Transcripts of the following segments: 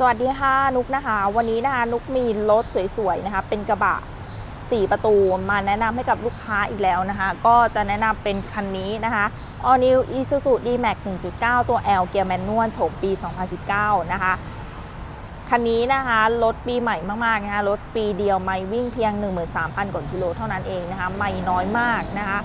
สวัสดีค่ะนุกนะคะ วันนี้นะคะนุกมีรถสวยๆนะคะ เป็นกระบะ 4 ประตูมาแนะนำให้กับลูกค้าอีกแล้วนะคะ ก็จะแนะนำเป็นคันนี้นะคะ All New Isuzu D-Max 1.9 ตัว L เกียร์แมนนวลโฉมปี 2019 นะคะ คันนี้นะคะ รถปีใหม่มากๆนะคะ รถปีเดียวไม่วิ่งเพียง 13,000 กว่ากิโลเท่านั้นเองนะคะ ไม่น้อยมากนะคะ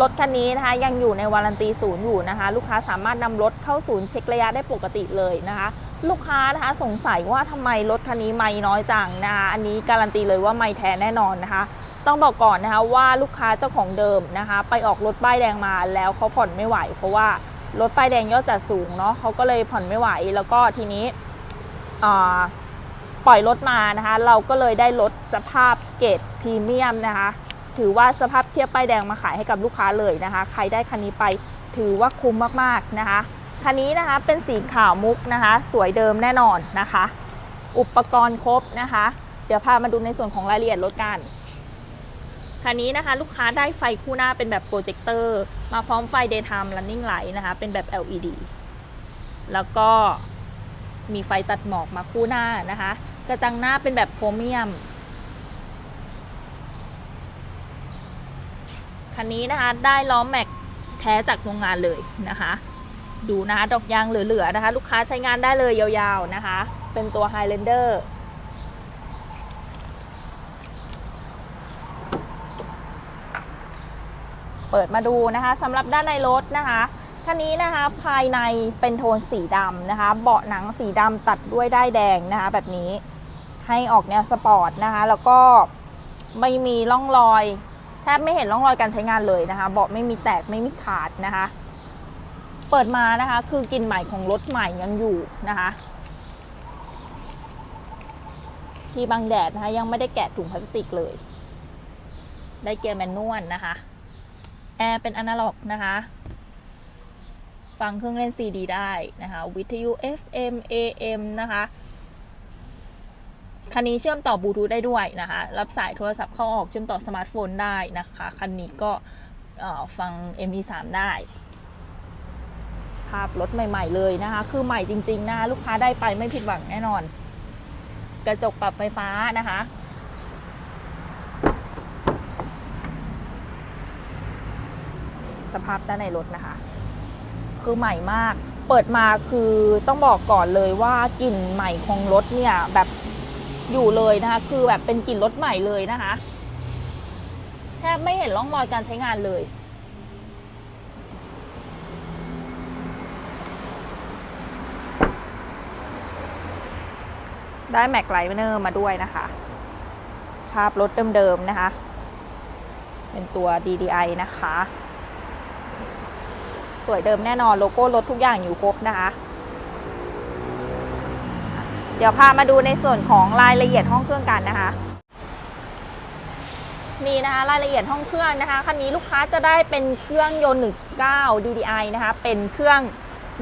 รถคันนี้นะคะยังอยู่ในวารันตีศูนย์อยู่นะคะ ลูกค้าสามารถนำรถเข้าศูนย์เช็คระยะได้ปกติเลยนะคะ ลูกค้านะคะสงสัยว่าทำไมรถคันนี้ไม่น้อยจังนะคะอันนี้การันตีเลยว่าไม่แท้แน่นอนนะคะ ต้องบอกก่อนนะคะว่าลูกค้าเจ้าของเดิมนะคะ ไปออกรถป้ายแดงมาแล้วเขาผ่อนไม่ไหว เพราะว่ารถป้ายแดงยอดจัดสูงเนาะเขาก็เลยผ่อนไม่ไหว แล้วก็ทีนี้ปล่อยรถมานะคะ เราก็เลยได้รถสภาพเกรดพรีเมียมนะคะ ถือว่าสภาพเทียบป้ายแดงมาขายให้กับลูกค้าเลยนะคะ ใครได้คันนี้ไปถือว่าคุ้มมากๆนะคะ คันนี้นะคะเป็นสีขาวมุกนะคะ สวยเดิมแน่นอนนะคะ อุปกรณ์ครบนะคะ เดี๋ยวพามาดูในส่วนของรายละเอียดรถกันคันนี้นะคะลูกค้าได้ไฟคู่หน้าเป็นแบบโปรเจคเตอร์มาพร้อมไฟ daytime running light นะคะ เป็นแบบ LED แล้วก็มีไฟตัดหมอกมาคู่หน้านะคะ กระจังหน้าเป็นแบบโครเมียม คันนี้นะคะได้ล้อแม็กแท้จากโรงงานเลยนะคะ ดูนะคะดอกยางเหลือๆนะคะ ลูกค้าใช้งานได้เลยยาวๆนะคะ เป็นตัว Highlander เปิดมาดูนะคะสำหรับด้านในรถนะคะคันนี้นะคะภายในเป็นโทนสีดำนะคะ เบาะหนังสีดำตัดด้วยด้ายแดงนะคะ แบบนี้ให้ออกแนวสปอร์ตนะคะ แล้วก็ไม่มีร่องรอยแทบไม่เห็นร่องรอยการใช้งานเลยนะคะ เบาะไม่มีแตกไม่มีขาดนะคะ เปิดมานะคะคือกลิ่นใหม่ของรถใหม่ยังอยู่นะคะที่บังแดดนะคะยังไม่ได้แกะถุงพลาสติกเลย ได้เกียร์แมนนวลนะคะแอร์เป็นอนาล็อกนะคะฟังเครื่องเล่น CD ได้นะคะวิทยุ FM AM นะคะคันนี้เชื่อมต่อบลูทูธได้ด้วยนะคะ รับสายโทรศัพท์เข้าออกเชื่อมต่อสมาร์ทโฟนได้นะคะ คันนี้ก็เอ่อฟัง MP3 ได้ ภาพรถใหม่ ๆ เลยนะคะ คือใหม่จริง ๆนะคะลูกค้าได้ไปไม่ผิดหวังแน่นอน กระจกปรับไฟฟ้านะคะ สภาพด้านในรถนะคะ คือใหม่มาก เปิดมาคือต้องบอกก่อนเลยว่ากลิ่นใหม่ของรถเนี่ยแบบอยู่เลยนะคะ คือแบบเป็นกลิ่นรถใหม่เลยนะคะแทบไม่เห็นร่องรอยการใช้งานเลย ได้แม็กไลเนอร์มาด้วยนะคะ ภาพรถเดิมๆนะคะ เป็นตัว DDI นะคะ สวยเดิมแน่นอนโลโก้รถทุกอย่างอยู่ครบนะคะ เดี๋ยวพามาดูในส่วนของรายละเอียดห้องเครื่องกันนะคะนี่นะคะรายละเอียดห้องเครื่องนะคะคันนี้ลูกค้าจะได้เป็นเครื่องยนต์ 1.9 DDI นะคะ เป็นเครื่อง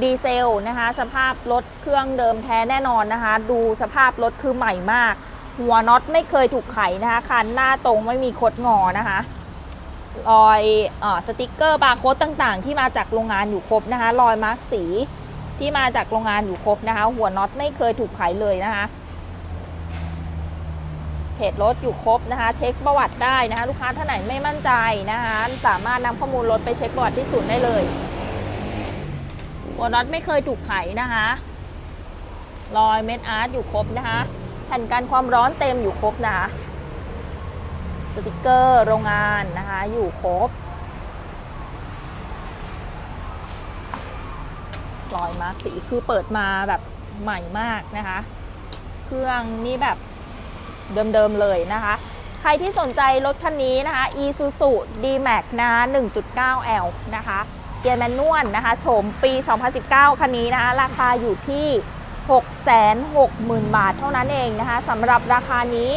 ดีเซลนะคะ สภาพรถเครื่องเดิมแท้แน่นอนนะคะ ดูสภาพรถคือใหม่มาก หัวน็อตไม่เคยถูกไขนะคะคันหน้าตรงไม่มีคดงอนะคะรอยออสติกเกอร์บาร์โค้ดต่างๆ ที่มาจากโรงงานอยู่ครบนะคะ รอยมาร์กสีที่มาจากโรงงานอยู่ครบนะคะ หัวน็อตไม่เคยถูกไขเลยนะคะเพจรถอยู่ครบนะคะ เช็คประวัติได้นะคะ ลูกค้าท่านไหนไม่มั่นใจนะคะ สามารถนำข้อมูลรถไปเช็คประวัติที่ศูนย์ได้เลย หัวน็อตไม่เคยถูกไขนะคะรอยเม็ดอาร์ตอยู่ครบนะคะ แผ่นกันความร้อนเต็มอยู่ครบนะคะสติกเกอร์โรงงานนะคะ อยู่ครบรอยมาร์คสีคือเปิดมาแบบใหม่มากนะคะ เครื่องนี่แบบเดิมๆเลยนะคะ ใครที่สนใจรถคันนี้นะคะ Isuzu D-Max นะคะ 1.9L นะคะ เกียร์แมนนวลนะคะโฉมปี 2019 คันนี้นะคะราคาอยู่ที่ 660,000 บาทเท่านั้นเองนะคะสำหรับราคานี้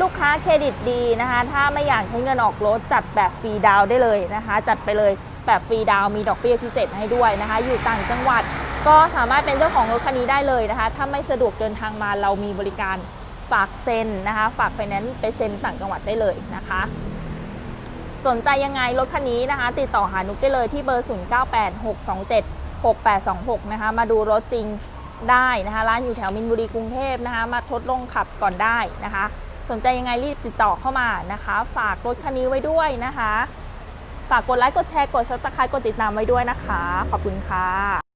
ลูกค้าเครดิตดีนะคะ ถ้าไม่อยากใช้เงินออกรถจัดแบบฟรีดาวได้เลยนะคะ จัดไปเลยแบบฟรีดาวมีดอกเบี้ยพิเศษให้ด้วยนะคะ อยู่ต่างจังหวัดก็สามารถเป็นเจ้าของรถคันนี้ได้เลยนะคะ ถ้าไม่สะดวกเดินทางมาเรามีบริการฝากเซ็นนะคะ ฝากไฟแนนซ์ไปเซ็นต่างจังหวัดได้เลยนะคะ สนใจยังไงรถคันนี้นะคะ ติดต่อหานุกได้เลยที่เบอร์ 0986276826 นะคะ มาดูรถจริงได้นะคะ ร้านอยู่แถวมินบุรีกรุงเทพนะคะ มาทดลองขับก่อนได้นะคะ สนใจยังไงรีบติดต่อเข้ามานะคะ ฝากรถคันนี้ไว้ด้วยนะคะ ฝากกดไลค์กดแชร์กด subscribe กดติดตามไว้ด้วยนะคะ ขอบคุณค่ะ